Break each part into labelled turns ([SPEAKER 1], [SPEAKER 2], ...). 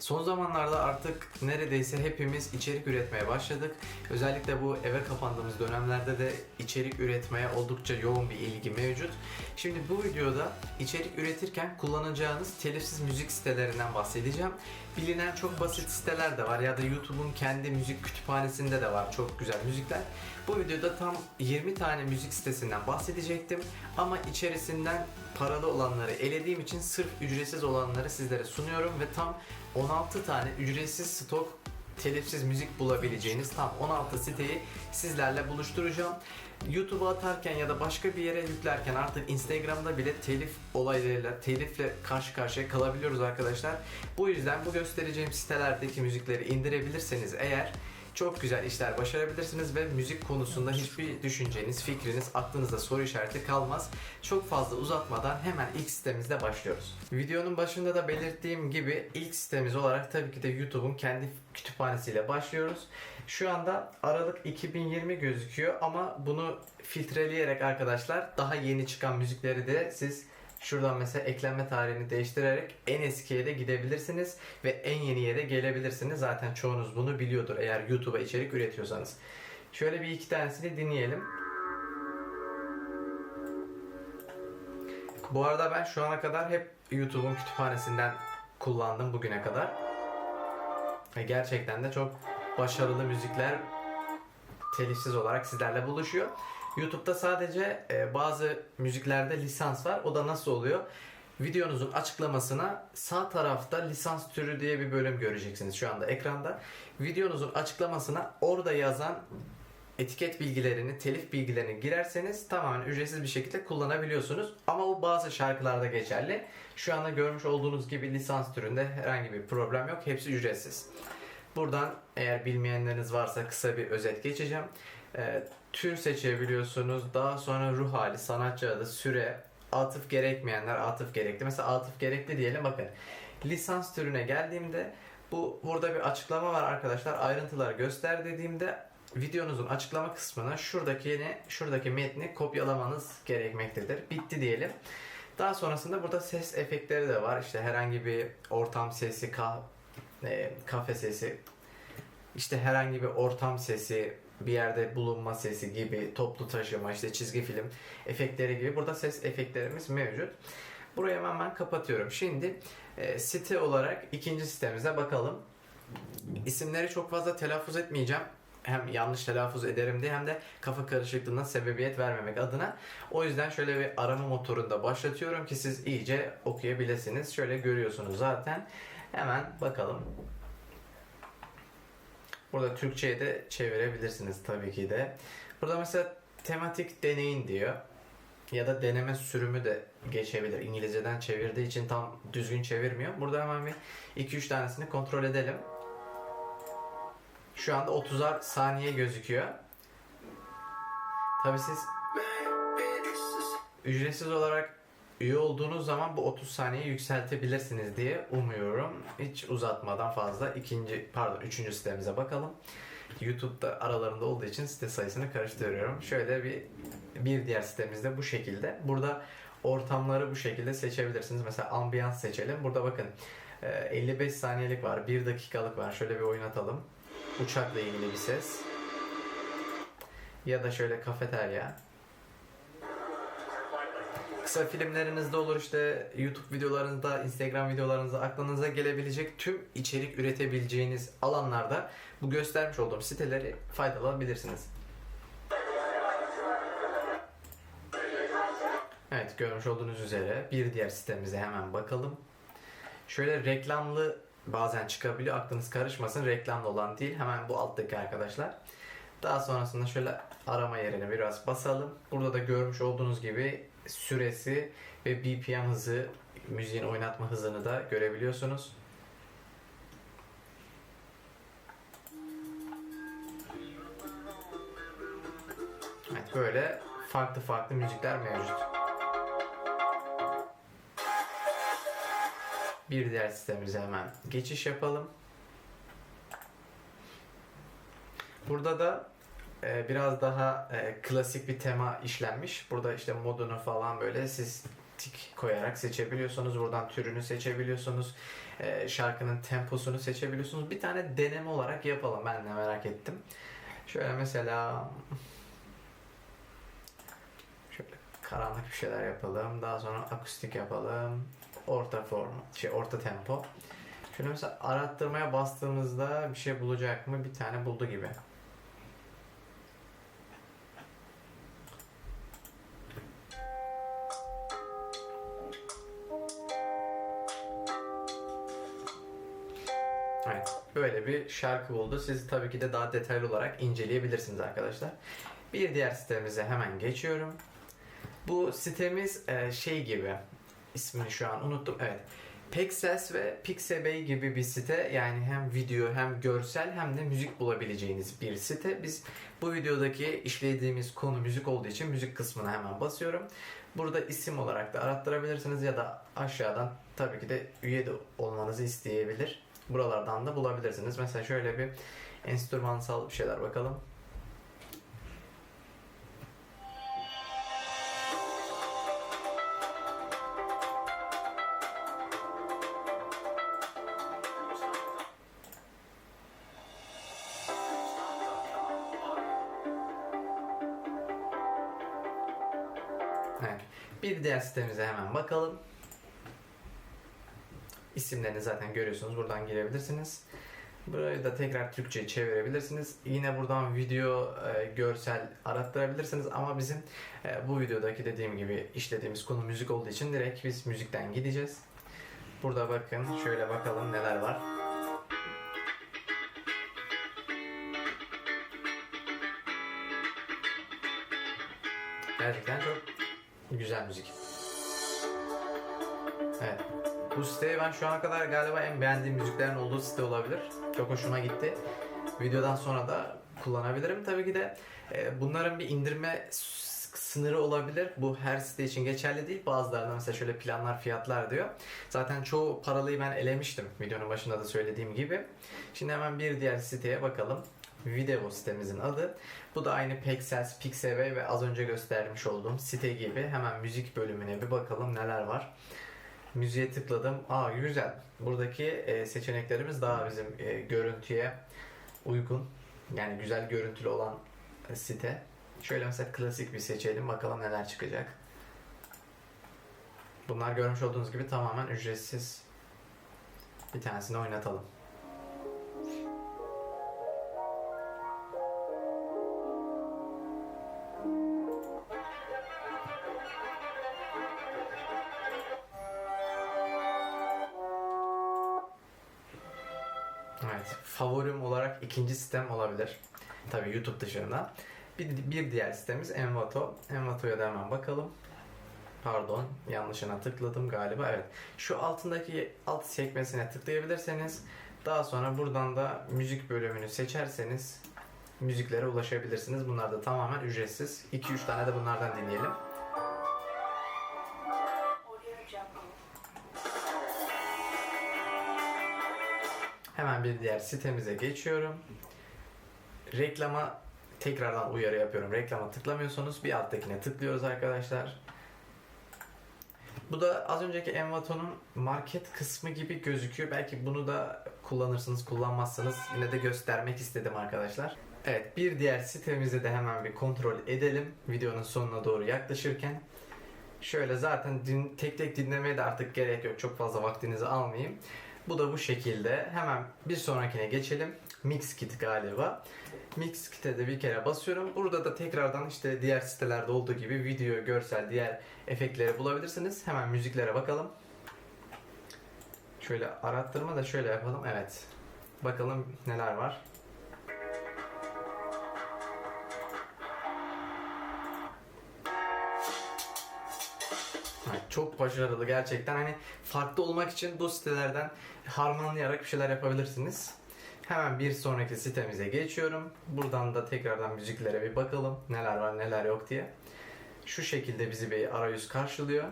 [SPEAKER 1] Son zamanlarda artık neredeyse hepimiz içerik üretmeye başladık. Özellikle bu eve kapandığımız dönemlerde de içerik üretmeye oldukça yoğun bir ilgi mevcut. Şimdi bu videoda içerik üretirken kullanacağınız telifsiz müzik sitelerinden bahsedeceğim. Bilinen çok basit siteler de var ya da YouTube'un kendi müzik kütüphanesinde de var çok güzel müzikler. Bu videoda tam 20 tane müzik sitesinden bahsedecektim ama içerisinden paralı olanları elediğim için sırf ücretsiz olanları sizlere sunuyorum ve tam 16 tane ücretsiz stok telifsiz müzik bulabileceğiniz tam 16 siteyi sizlerle buluşturacağım. YouTube'a atarken ya da başka bir yere yüklerken artık Instagram'da bile telif olaylarıyla, telifle karşı karşıya kalabiliyoruz arkadaşlar. Bu yüzden bu göstereceğim sitelerdeki müzikleri indirebilirseniz eğer çok güzel işler başarabilirsiniz ve müzik konusunda hiçbir düşünceniz, fikriniz, aklınızda soru işareti kalmaz. Çok fazla uzatmadan hemen ilk sitemizde başlıyoruz. Videonun başında da belirttiğim gibi ilk sitemiz olarak tabii ki de YouTube'un kendi kütüphanesiyle başlıyoruz. Şu anda Aralık 2020 gözüküyor ama bunu filtreleyerek arkadaşlar daha yeni çıkan müzikleri de siz Şuradan mesela eklenme tarihini değiştirerek en eskiye de gidebilirsiniz ve en yeniye de gelebilirsiniz. Zaten çoğunuz bunu biliyordur eğer YouTube'a içerik üretiyorsanız. Şöyle bir iki tanesini dinleyelim. Bu arada ben şu ana kadar hep YouTube'un kütüphanesinden kullandım bugüne kadar. Ve gerçekten de çok başarılı müzikler telifsiz olarak sizlerle buluşuyor. YouTube'da sadece e, bazı müziklerde lisans var. O da nasıl oluyor? Videonuzun açıklamasına sağ tarafta lisans türü diye bir bölüm göreceksiniz şu anda ekranda. Videonuzun açıklamasına orada yazan etiket bilgilerini, telif bilgilerini girerseniz tamamen ücretsiz bir şekilde kullanabiliyorsunuz. Ama bu bazı şarkılarda geçerli. Şu anda görmüş olduğunuz gibi lisans türünde herhangi bir problem yok. Hepsi ücretsiz. Buradan eğer bilmeyenleriniz varsa kısa bir özet geçeceğim. E, tür seçebiliyorsunuz. Daha sonra ruh hali, sanatçı adı, süre, atıf gerekmeyenler, atıf gerekli. Mesela atıf gerekli diyelim bakın. Lisans türüne geldiğimde bu burada bir açıklama var arkadaşlar. Ayrıntılar göster dediğimde videonuzun açıklama kısmına şuradaki şuradaki metni kopyalamanız gerekmektedir. Bitti diyelim. Daha sonrasında burada ses efektleri de var. İşte herhangi bir ortam sesi, kah e, kafe sesi, işte herhangi bir ortam sesi, bir yerde bulunma sesi gibi, toplu taşıma, işte çizgi film efektleri gibi burada ses efektlerimiz mevcut. Burayı hemen kapatıyorum. Şimdi e, site olarak ikinci sitemize bakalım. İsimleri çok fazla telaffuz etmeyeceğim. Hem yanlış telaffuz ederim diye hem de kafa karışıklığına sebebiyet vermemek adına. O yüzden şöyle bir arama motorunda başlatıyorum ki siz iyice okuyabilirsiniz. Şöyle görüyorsunuz zaten. Hemen bakalım. Burada Türkçe'ye de çevirebilirsiniz tabii ki de. Burada mesela tematik deneyin diyor. Ya da deneme sürümü de geçebilir. İngilizceden çevirdiği için tam düzgün çevirmiyor. Burada hemen bir 2-3 tanesini kontrol edelim. Şu anda 30'ar saniye gözüküyor. Tabii siz ücretsiz olarak üye olduğunuz zaman bu 30 saniyeyi yükseltebilirsiniz diye umuyorum. Hiç uzatmadan fazla ikinci pardon üçüncü sitemize bakalım. YouTube'da aralarında olduğu için site sayısını karıştırıyorum. Şöyle bir bir diğer sitemizde bu şekilde. Burada ortamları bu şekilde seçebilirsiniz. Mesela ambiyans seçelim. Burada bakın e, 55 saniyelik var, 1 dakikalık var. Şöyle bir oynatalım. Uçakla ilgili bir ses. Ya da şöyle kafeterya. Kısa filmlerinizde olur işte YouTube videolarınızda, Instagram videolarınızda aklınıza gelebilecek tüm içerik üretebileceğiniz alanlarda bu göstermiş olduğum siteleri faydalanabilirsiniz. Evet görmüş olduğunuz üzere bir diğer sitemize hemen bakalım. Şöyle reklamlı bazen çıkabiliyor aklınız karışmasın reklamlı olan değil hemen bu alttaki arkadaşlar. Daha sonrasında şöyle arama yerine biraz basalım. Burada da görmüş olduğunuz gibi süresi ve BPM hızı, müziğin oynatma hızını da görebiliyorsunuz. Evet böyle farklı farklı müzikler mevcut. Bir diğer sistemimize hemen geçiş yapalım. Burada da e, biraz daha e, klasik bir tema işlenmiş. Burada işte modunu falan böyle siz tik koyarak seçebiliyorsunuz. Buradan türünü seçebiliyorsunuz. Ee, şarkının temposunu seçebiliyorsunuz. Bir tane deneme olarak yapalım. Ben de merak ettim. Şöyle mesela şöyle karanlık bir şeyler yapalım. Daha sonra akustik yapalım. Orta form, şey orta tempo. Şöyle mesela arattırmaya bastığımızda bir şey bulacak mı? Bir tane buldu gibi. Böyle bir şarkı buldu. Siz tabii ki de daha detaylı olarak inceleyebilirsiniz arkadaşlar. Bir diğer sitemize hemen geçiyorum. Bu sitemiz e, şey gibi, ismini şu an unuttum. Evet, Pexels ve Pixabay gibi bir site. Yani hem video hem görsel hem de müzik bulabileceğiniz bir site. Biz bu videodaki işlediğimiz konu müzik olduğu için müzik kısmına hemen basıyorum. Burada isim olarak da arattırabilirsiniz ya da aşağıdan tabii ki de üye de olmanızı isteyebilir. Buralardan da bulabilirsiniz. Mesela şöyle bir enstrümansal bir şeyler bakalım. Evet. Bir diğer sitemize hemen bakalım. İsimlerini zaten görüyorsunuz. Buradan girebilirsiniz. Burayı da tekrar Türkçe'ye çevirebilirsiniz. Yine buradan video, e, görsel arattırabilirsiniz ama bizim e, bu videodaki dediğim gibi işlediğimiz konu müzik olduğu için direkt biz müzikten gideceğiz. Burada bakın şöyle bakalım neler var. Gerçekten çok güzel müzik. Evet. Bu siteyi ben şu ana kadar galiba en beğendiğim müziklerin olduğu site olabilir. Çok hoşuma gitti. Videodan sonra da kullanabilirim. Tabii ki de e, bunların bir indirme sınırı olabilir. Bu her site için geçerli değil. Bazılarında mesela şöyle planlar fiyatlar diyor. Zaten çoğu paralıyı ben elemiştim videonun başında da söylediğim gibi. Şimdi hemen bir diğer siteye bakalım. Video sitemizin adı. Bu da aynı Pexels, Pixabay ve az önce göstermiş olduğum site gibi. Hemen müzik bölümüne bir bakalım neler var. Müziğe tıkladım. Aa güzel. Buradaki e, seçeneklerimiz daha bizim e, görüntüye uygun. Yani güzel görüntülü olan site. Şöyle mesela klasik bir seçelim. Bakalım neler çıkacak. Bunlar görmüş olduğunuz gibi tamamen ücretsiz. Bir tanesini oynatalım. Favorim olarak ikinci sitem olabilir. Tabii YouTube dışında. Bir, bir diğer sitemiz Envato. Envato'ya da hemen bakalım. Pardon, yanlışına tıkladım galiba. Evet. Şu altındaki alt sekmesine tıklayabilirseniz daha sonra buradan da müzik bölümünü seçerseniz müziklere ulaşabilirsiniz. Bunlar da tamamen ücretsiz. 2-3 tane de bunlardan dinleyelim. Hemen bir diğer sitemize geçiyorum. Reklama tekrardan uyarı yapıyorum. Reklama tıklamıyorsanız bir alttakine tıklıyoruz arkadaşlar. Bu da az önceki Envato'nun market kısmı gibi gözüküyor. Belki bunu da kullanırsınız, kullanmazsanız yine de göstermek istedim arkadaşlar. Evet, bir diğer sitemizi de hemen bir kontrol edelim. Videonun sonuna doğru yaklaşırken. Şöyle zaten din, tek tek dinlemeye de artık gerek yok. Çok fazla vaktinizi almayayım. Bu da bu şekilde. Hemen bir sonrakine geçelim. Mix Kit galiba. Mix Kit'e de bir kere basıyorum. Burada da tekrardan işte diğer sitelerde olduğu gibi video, görsel, diğer efektleri bulabilirsiniz. Hemen müziklere bakalım. Şöyle arattırma da şöyle yapalım. Evet. Bakalım neler var. Çok başarılı gerçekten. Hani farklı olmak için bu sitelerden harmanlayarak bir şeyler yapabilirsiniz. Hemen bir sonraki sitemize geçiyorum. Buradan da tekrardan müziklere bir bakalım. Neler var neler yok diye. Şu şekilde bizi bir arayüz karşılıyor.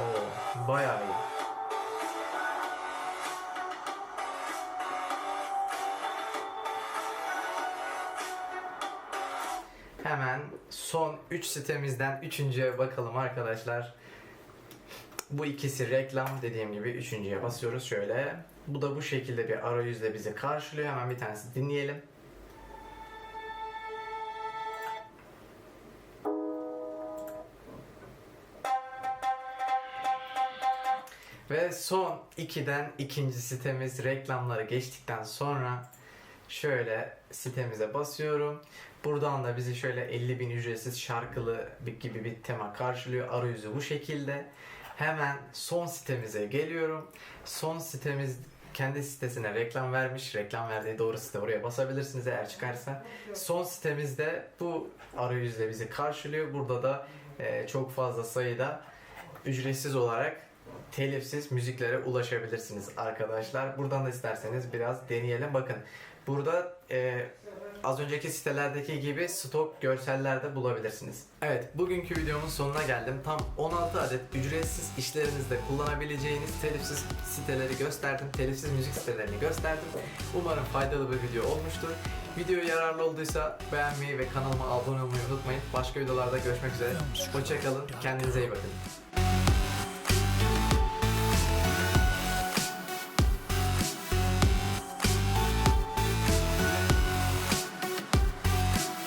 [SPEAKER 1] Oo, bayağı iyi. Hemen son 3 sitemizden 3.ye bakalım arkadaşlar. Bu ikisi reklam dediğim gibi üçüncüye basıyoruz şöyle. Bu da bu şekilde bir arayüzle bizi karşılıyor. Hemen bir tanesi dinleyelim. Ve son 2'den ikinci sitemiz reklamları geçtikten sonra şöyle sitemize basıyorum. Buradan da bizi şöyle 50 bin ücretsiz şarkılı gibi bir tema karşılıyor. Arayüzü bu şekilde. Hemen son sitemize geliyorum. Son sitemiz kendi sitesine reklam vermiş. Reklam verdiği doğru site oraya basabilirsiniz eğer çıkarsa. Son sitemizde bu arayüzle bizi karşılıyor. Burada da e, çok fazla sayıda ücretsiz olarak telifsiz müziklere ulaşabilirsiniz arkadaşlar. Buradan da isterseniz biraz deneyelim. Bakın burada e, az önceki sitelerdeki gibi stok görseller de bulabilirsiniz. Evet bugünkü videomun sonuna geldim. Tam 16 adet ücretsiz işlerinizde kullanabileceğiniz telifsiz siteleri gösterdim. Telifsiz müzik sitelerini gösterdim. Umarım faydalı bir video olmuştur. Video yararlı olduysa beğenmeyi ve kanalıma abone olmayı unutmayın. Başka videolarda görüşmek üzere. Hoşçakalın. Kendinize iyi bakın.